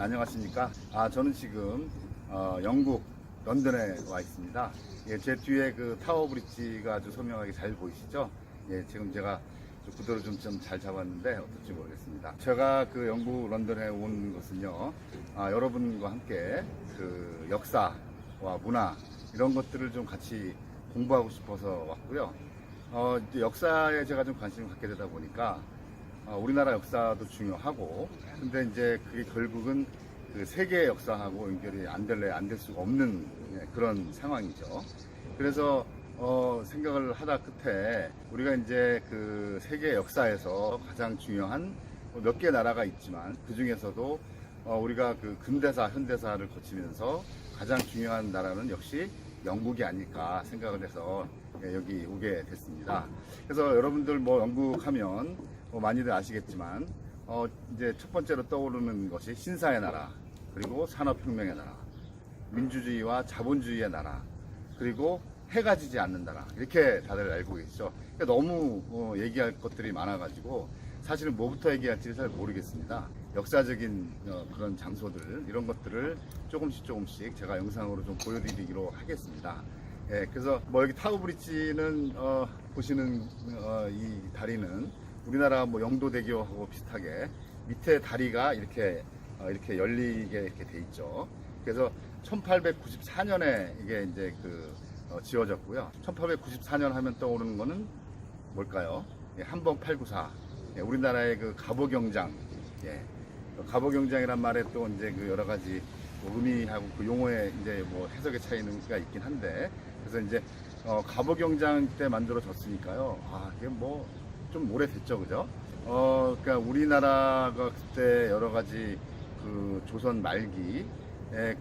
안녕하십니까? 아, 저는 지금 어, 영국 런던에 와 있습니다. 예, 제 뒤에 그 타워 브릿지가 아주 선명하게 잘 보이시죠? 예, 지금 제가 좀 구도를 좀 잘 잡았는데 어떨지 모르겠습니다. 제가 그 영국 런던에 온 것은요, 아, 여러분과 함께 그 역사와 문화 이런 것들을 좀 같이 공부하고 싶어서 왔고요. 어, 역사에 제가 좀 관심을 갖게 되다 보니까 어, 우리나라 역사도 중요하고 근데 이제 그게 결국은 그 세계 역사하고 연결이 안 될래 안 될 수가 없는 예, 그런 상황이죠. 그래서 어, 생각을 하다 끝에 우리가 이제 그 세계 역사에서 가장 중요한 몇 개 나라가 있지만 그 중에서도 어, 우리가 그 근대사, 현대사를 거치면서 가장 중요한 나라는 역시 영국이 아닐까 생각을 해서 예, 여기 오게 됐습니다. 그래서 여러분들 뭐 영국 하면 뭐 많이들 아시겠지만 어, 이제 첫 번째로 떠오르는 것이 신사의 나라, 그리고 산업혁명의 나라, 민주주의와 자본주의의 나라, 그리고 해가 지지 않는 나라 이렇게 다들 알고 계시죠. 그러니까 너무 어, 얘기할 것들이 많아가지고 사실은 뭐부터 얘기할지 잘 모르겠습니다. 역사적인 어, 그런 장소들 이런 것들을 조금씩 조금씩 제가 영상으로 좀 보여드리기로 하겠습니다. 예, 그래서 뭐 여기 타워 브릿지는 어, 보시는 어, 이 다리는 우리나라 뭐 영도대교하고 비슷하게 밑에 다리가 이렇게 어, 이렇게 열리게 이렇게 돼 있죠. 그래서 1894년에 이게 이제 그 어, 지어졌고요. 1894년 하면 떠오르는 거는 뭘까요? 예, 한번 894. 예, 우리나라의 그 갑오경장. 예. 그 갑오경장이란 말에 또 이제 그 여러 가지 뭐 의미하고 그 용어의 이제 뭐 해석의 차이가 있긴 한데 그래서 이제 어, 갑오경장 때 만들어졌으니까요. 아, 이게 뭐 좀 오래됐죠, 그죠? 어, 그러니까 우리나라가 그때 여러 가지 그 조선 말기에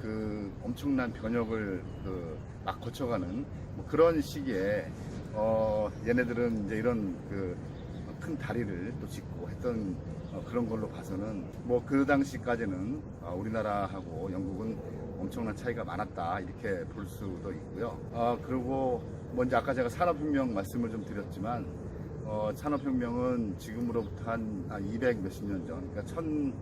그 엄청난 변혁을 그 막 거쳐가는 뭐 그런 시기에 어, 얘네들은 이제 이런 그 큰 다리를 또 짓고 했던 어, 그런 걸로 봐서는 뭐 그 당시까지는 어, 우리나라하고 영국은 엄청난 차이가 많았다 이렇게 볼 수도 있고요. 아 그리고 먼저 아까 제가 산업혁명 말씀을 좀 드렸지만 어, 산업혁명은 지금으로부터 한, 한200 몇십 년 전, 그러니까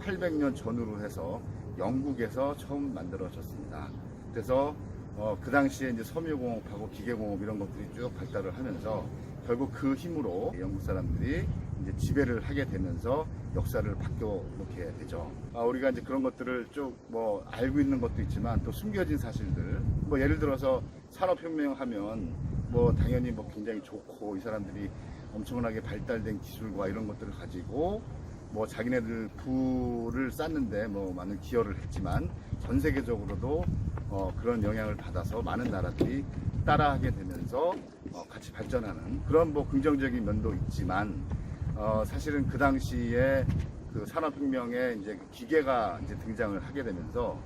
1800년 전으로 해서 영국에서 처음 만들어졌습니다. 그래서 어, 그 당시에 이제 섬유공업하고 기계공업 이런 것들이 쭉 발달을 하면서 결국 그 힘으로 영국 사람들이 이제 지배를 하게 되면서 역사를 바뀌어 놓게 되죠. 아, 우리가 이제 그런 것들을 쭉 뭐 알고 있는 것도 있지만 또 숨겨진 사실들. 뭐 예를 들어서 산업혁명 하면 뭐 당연히 뭐 굉장히 좋고 이 사람들이 엄청나게 발달된 기술과 이런 것들을 가지고 뭐 자기네들 부를 쌓는데 뭐 많은 기여를 했지만 전 세계적으로도 어 그런 영향을 받아서 많은 나라들이 따라하게 되면서 어 같이 발전하는 그런 뭐 긍정적인 면도 있지만 어 사실은 그 당시에 그 산업혁명에 이제 그 기계가 이제 등장을 하게 되면서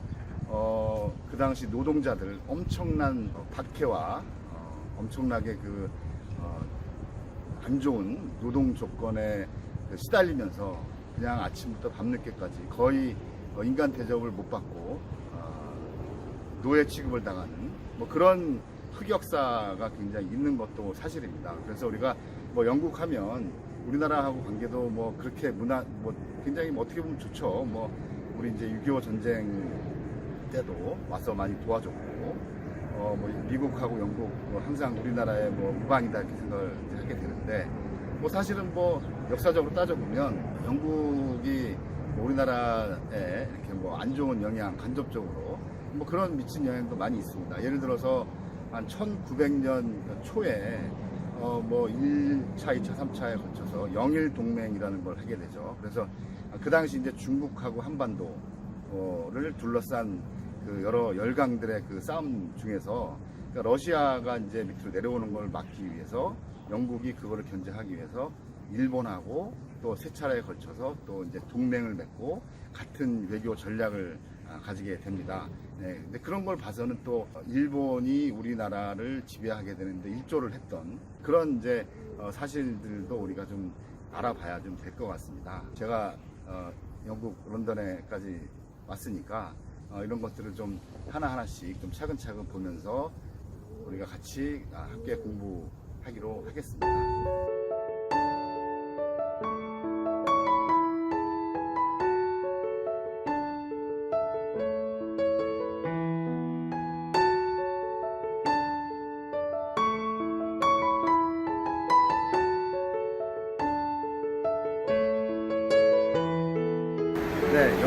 어 그 당시 노동자들 엄청난 어, 박해와 어 엄청나게 그 어, 안 좋은 노동 조건에 그 시달리면서 그냥 아침부터 밤늦게까지 거의 어, 인간 대접을 못 받고 어, 노예 취급을 당하는 뭐 그런 흑역사가 굉장히 있는 것도 사실입니다. 그래서 우리가 뭐 영국 하면 우리나라하고 관계도 뭐 그렇게 문화 뭐 굉장히 뭐 어떻게 보면 좋죠. 뭐 우리 이제 6.25 전쟁 때도 와서 많이 도와줬고 어, 뭐 미국하고 영국 뭐 항상 우리나라의 뭐 우방이다 이렇게 생각을 하게 되는데 뭐 사실은 뭐 역사적으로 따져보면 영국이 뭐 우리나라에 이렇게 뭐 안 좋은 영향 간접적으로 뭐 그런 미친 영향도 많이 있습니다. 예를 들어서 한 1900년 초에 어 뭐 1차, 2차, 3차에 걸쳐서 영일 동맹이라는 걸 하게 되죠. 그래서 그 당시 이제 중국하고 한반도를 둘러싼 그 여러 열강들의 그 싸움 중에서 그러니까 러시아가 이제 밑으로 내려오는 걸 막기 위해서 영국이 그거를 견제하기 위해서 일본하고 또 세 차례에 걸쳐서 또 이제 동맹을 맺고 같은 외교 전략을 아, 가지게 됩니다. 네, 근데 그런 걸 봐서는 또 일본이 우리나라를 지배하게 되는데 일조를 했던 그런 이제 어, 사실들도 우리가 좀 알아봐야 좀 될 것 같습니다. 제가 어, 영국 런던에까지 왔으니까 어, 이런 것들을 좀 하나하나씩 좀 차근차근 보면서 우리가 같이 아, 함께 공부하기로 하겠습니다. 네,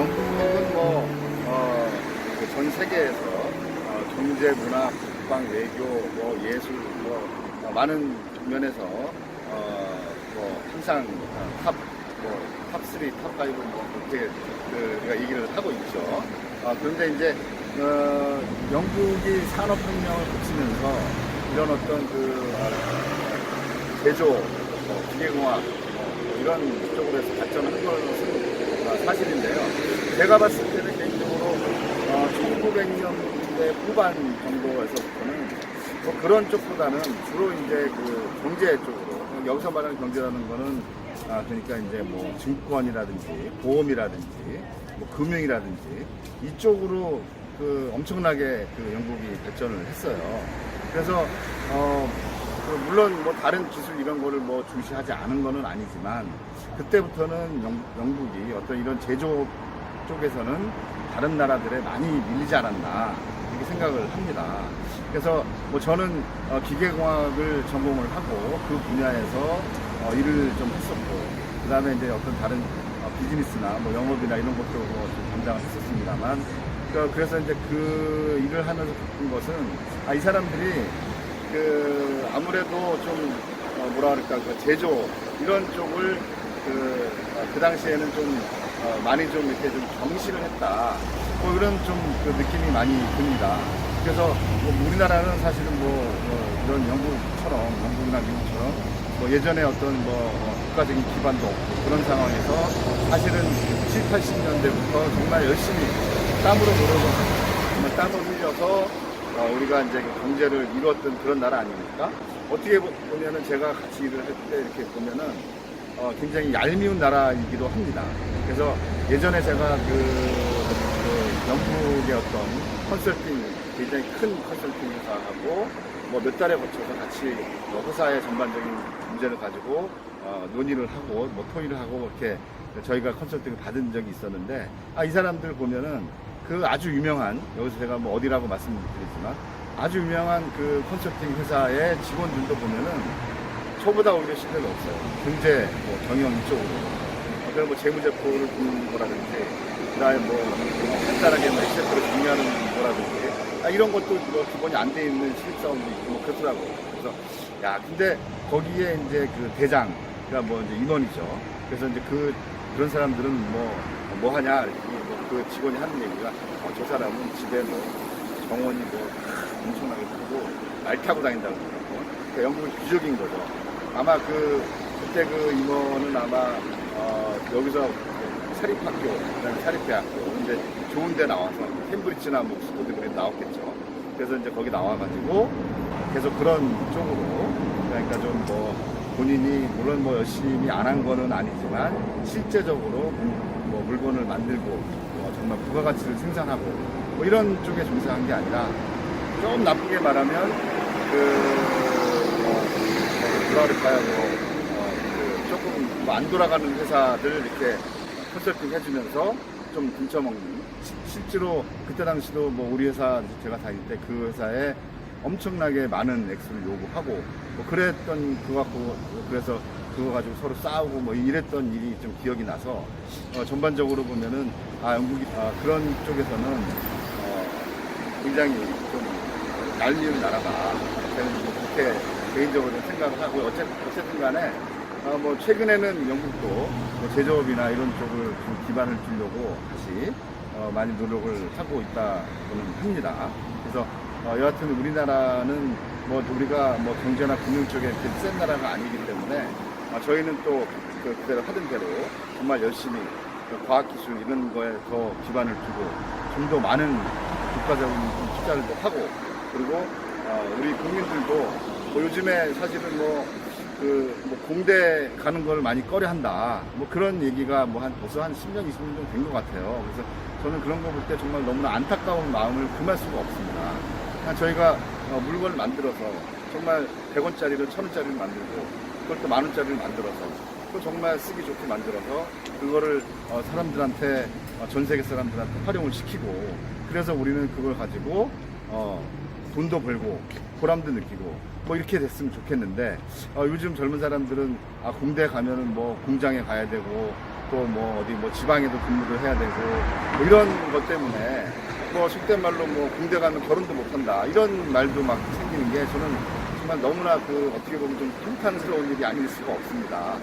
전 세계에서 어, 경제, 문화, 국방, 외교, 뭐 예술, 뭐 어, 많은 면에서 어, 뭐 항상 어, 탑, 뭐, 탑 3, 탑 5, 뭐, 그렇게 그, 우리가 얘기를 하고 있죠. 어, 그런데 이제, 어, 영국이 산업혁명을 거치면서 이런 어떤 그, 어, 제조, 뭐, 기계공학, 뭐, 이런 쪽으로 해서 발전한 것은 어, 사실인데요. 제가 봤을 때는 개인적으로, 어, 1900년대 후반 정도에서부터는 뭐 그런 쪽보다는 주로 이제 그 경제 쪽으로 여기서 말하는 경제라는 거는 아 그러니까 이제 뭐 증권이라든지 보험이라든지 뭐 금융이라든지 이쪽으로 그 엄청나게 그 영국이 발전을 했어요. 그래서 어그 물론 뭐 다른 기술 이런 거를 뭐 중시하지 않은 거는 아니지만 그때부터는 영, 영국이 어떤 이런 제조 쪽에서는 다른 나라들에 많이 밀리지 않았나 이렇게 생각을 합니다. 그래서 뭐 저는 어, 기계공학을 전공을 하고 그 분야에서 어, 일을 좀 했었고 그 다음에 이제 어떤 다른 어, 비즈니스나 뭐 영업이나 이런 것도 뭐좀 담당을 했었습니다만 그- 그래서 이제 그 일을 하면서 겪은 것은 아, 이 사람들이 그 아무래도 좀 어, 뭐라 그럴까 그 제조 이런 쪽을 그, 어, 그 당시에는 좀 어, 많이 좀 이렇게 좀 정시를 했다. 뭐 이런 좀 그 느낌이 많이 듭니다. 그래서 뭐 우리나라는 사실은 뭐, 뭐 이런 영국처럼 영국이나 미국처럼 뭐 예전에 어떤 뭐 어, 국가적인 기반도 없고 그런 상황에서 사실은 7, 80년대부터 정말 열심히 땀으로 노력을 정말 땀을 흘려서 어, 우리가 이제 그 경제를 이루었던 그런 나라 아닙니까? 어떻게 보- 보면은 제가 같이 일을 할 때 이렇게 보면은 어, 굉장히 얄미운 나라이기도 합니다. 그래서 예전에 제가 그, 그 영국의 어떤 컨설팅, 굉장히 큰 컨설팅 회사하고 뭐 몇 달에 거쳐서 같이 뭐 회사의 전반적인 문제를 가지고 어, 논의를 하고 뭐 토의를 하고 이렇게 저희가 컨설팅을 받은 적이 있었는데 아, 이 사람들 보면은 그 아주 유명한 여기서 제가 뭐 어디라고 말씀드리지만 아주 유명한 그 컨설팅 회사의 직원들도 보면은 저보다 오히려 실력이 없어요. 경제, 뭐 경영 이쪽으로. 어, 그리고 뭐 재무제표를 보는 거라든지, 그 다음에 뭐, 어, 간단하게 뭐 엑셀프를 정리하는 거라든지, 아, 이런 것도 뭐 기본이 안 돼 있는 실습사원도 있고, 뭐 그렇더라고요. 그래서, 야, 근데 거기에 이제 그 대장, 그러니까 뭐 이제 임원이죠. 그래서 이제 그, 그런 사람들은 뭐, 뭐 하냐, 뭐그 직원이 하는 얘기가, 어, 저 사람은 집에 뭐, 정원이 뭐, 엄청나게 크고, 말 타고 다닌다고 그러고, 그러니까 영국의 귀족인 거죠. 아마 그 그때 그 임원은 아마 어, 여기서 사립학교, 그다음에 사립대학교, 근데 좋은데 나와서 캠브리지나 뭐 옥스퍼드 그래 나왔겠죠. 그래서 이제 거기 나와가지고 계속 그런 쪽으로 그러니까 좀 뭐 본인이 물론 뭐 열심히 안 한 거는 아니지만 실제적으로 뭐 물건을 만들고 뭐 정말 부가가치를 생산하고 뭐 이런 쪽에 종사한 게 아니라 좀 나쁘게 말하면 그 어, 그럴까요? 뭐, 어, 그 조금 뭐안 돌아가는 회사들 이렇게 컨설팅 해주면서 좀. 시- 실제로 그때 당시도 뭐 우리 회사 제가 다닐 때 그 회사에 엄청나게 많은 액수를 요구하고 뭐 그랬던 그거 갖고 그래서 그거 가지고 서로 싸우고 뭐 이랬던 일이 좀 기억이 나서 어, 전반적으로 보면은 아 영국이 아, 그런 쪽에서는 어, 굉장히 좀 얄미운 나라다. 저는 뭐 그렇게 개인적으로 생각을 하고 어쨌든, 어쨌든 간에 어, 뭐 최근에는 영국도 뭐 제조업이나 이런 쪽을 좀 기반을 두려고 다시 어, 많이 노력을 하고 있다고는 합니다. 그래서 어, 여하튼 우리나라는 뭐 우리가 뭐 경제나 금융 쪽에 센 나라가 아니기 때문에 어, 저희는 또 그, 그대로 하던 대로 정말 열심히 그 과학기술 이런 거에 더 기반을 두고 좀 더 많은 국가적인 투자를 또 하고 그리고 어, 우리 국민들도 뭐 요즘에 사실은 뭐, 그, 뭐 공대 가는 걸 많이 꺼려 한다. 뭐 그런 얘기가 뭐 한 벌써 한 10년, 20년 정도 된 것 같아요. 그래서 저는 그런 거 볼 때 정말 너무나 안타까운 마음을 금할 수가 없습니다. 그냥 저희가 어, 물건을 만들어서 정말 100원짜리를 1000원짜리를 만들고 그걸 또 만원짜리를 만들어서 또 정말 쓰기 좋게 만들어서 그거를 어, 사람들한테 어, 전 세계 사람들한테 활용을 시키고 그래서 우리는 그걸 가지고 어, 돈도 벌고 보람도 느끼고 뭐 이렇게 됐으면 좋겠는데 어, 요즘 젊은 사람들은 아, 공대 가면은 뭐 공장에 가야 되고 또 뭐 어디 뭐 지방에도 근무를 해야 되고 뭐 이런 것 때문에 뭐 속된 말로 뭐 군대 가면 결혼도 못 한다 이런 말도 막 생기는 게 저는 정말 너무나 그 어떻게 보면 좀 통탄스러운 일이 아닐 수가 없습니다.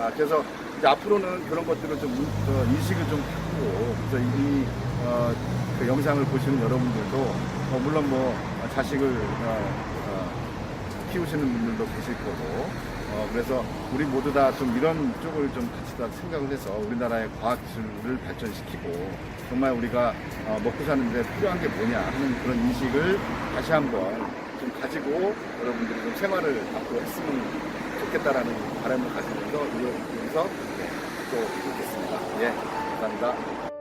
아, 그래서 이제 앞으로는 그런 것들을 좀 인- 어, 인식을 좀 하고 그래서 이 어, 그 영상을 보시는 여러분들도 어, 물론 뭐 자식을 어, 어, 키우시는 분들도 계실 거고 어, 그래서 우리 모두 다 좀 이런 쪽을 좀 같이 다 생각을 해서 우리나라의 과학기술을 발전시키고 정말 우리가 어, 먹고 사는데 필요한 게 뭐냐 하는 그런 인식을 다시 한번 좀 가지고 여러분들이 좀 생활을 앞으로 했으면 좋겠다라는 바람을 가지면서 이어서 또 있겠습니다. 예, 감사합니다.